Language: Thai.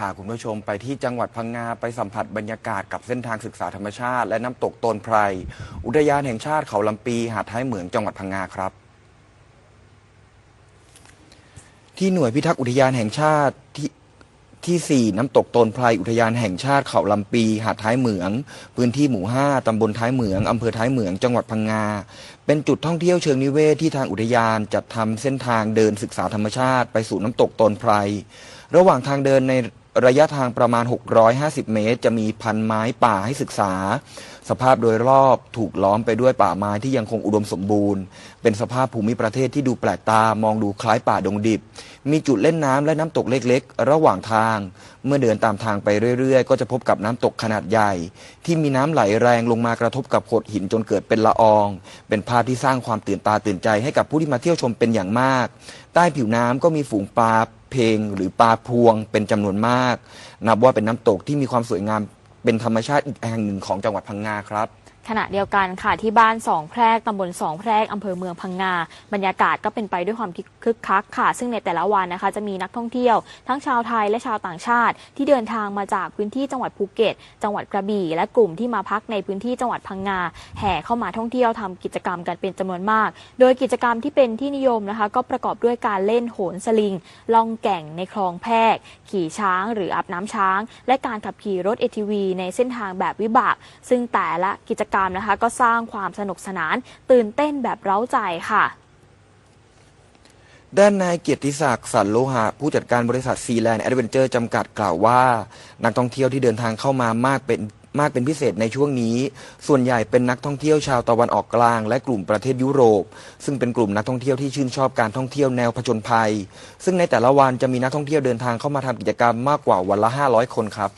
พาคุณผู้ชมไปที่จังหวัดพังงาไปสัมผัสบรรยากาศกับเส้นทางศึกษาธรรมชาติ และน้ำตกโตนไพร อุทยานแห่งชาติเขาลำปี หาดท้ายเหมืองจังหวัดพังงาครับ ที่หน่วยพิทักษ์อุทยานแห่งชาติที่ที่ 4 น้ำตกโตนไพรอุทยานแห่งชาติเขาลำปี หาดท้ายเหมือง พื้นที่หมู่ 5 ตำบลท้ายเหมือง อำเภอท้ายเหมือง จังหวัดพังงา เป็นจุดท่องเที่ยวเชิงนิเวศที่ทางอุทยานจัดทำเส้นทางเดินศึกษาธรรมชาติ ไปสู่น้ำตกโตนไพร ระหว่างทางเดินใน ระยะทางประมาณ 650 เมตร จะมีพันไม้ป่าให้ศึกษา สภาพโดยรอบถูกล้อมไปด้วยป่าไม้ที่ยังคงอุดมสมบูรณ์ เป็นสภาพภูมิประเทศที่ดูแปลกตามองดูคล้ายป่าดงดิบ มีจุดเล่นน้ำและน้ำตกเล็กๆ ระหว่างทาง เมื่อเดินตามทางไปเรื่อยๆ ก็จะพบกับน้ำตกขนาดใหญ่ ที่มีน้ำไหลแรงลงมากระทบกับโขดหินจนเกิดเป็นละออง เป็นภาพที่สร้างความตื่นตาตื่นใจให้กับผู้ที่มาเที่ยวชมเป็นอย่างมาก ใต้ผิวน้ำก็มีฝูงปลา เพลงหรือปลาพวงเป็นจำนวนมาก นับว่าเป็นน้ำตกที่มีความสวยงามเป็นธรรมชาติอีกแห่งหนึ่งของจังหวัดพังงาครับขณะเดียวกันค่ะที่บ้านสองแพรกตำบลสองแพรกอำเภอเมืองพังงา บรรยากาศก็เป็นไปด้วยความคึกคักค่ะ ซึ่งในแต่ละวันนะคะ จะมีนักท่องเที่ยว ทั้งชาวไทยและชาวต่างชาติ ที่เดินทางมาจากพื้นที่จังหวัดภูเก็ต จังหวัดกระบี่ และกลุ่มที่มาพักในพื้นที่จังหวัดพังงา แห่เข้ามาท่องเที่ยวทำกิจกรรมกันเป็นจำนวนมาก โดยกิจกรรมที่เป็นที่นิยมนะคะ ก็ประกอบด้วยการเล่นโหนสลิงล่องแก่งในคลองแพรกขี่ช้าง หรืออาบน้ำช้าง และการขับขี่รถ ATV ในเส้นทางแบบวิบาก ซึ่งแต่ละกิจกรรมนะคะ ก็สร้างความสนุกสนาน ตื่นเต้นแบบเร้าใจค่ะ ด้านนายเกียรติศักดิ์สันโลหะ ผู้จัดการบริษัทซีแลนด์แอดเวนเจอร์จำกัดกล่าวว่า นักท่องเที่ยวที่เดินทางเข้ามามากเป็นมากเป็นพิเศษในช่วงนี้ ส่วนใหญ่เป็นนักท่องเที่ยวชาวตะวันออกกลาง และกลุ่มประเทศยุโรป ซึ่งเป็นกลุ่มนักท่องเที่ยวที่ชื่นชอบการท่องเที่ยวแนวผจญภัย ซึ่งในแต่ละวันจะมีนักท่องเที่ยวเดินทางเข้ามาทำกิจกรรมมากกว่าวันละ 500 คนครับ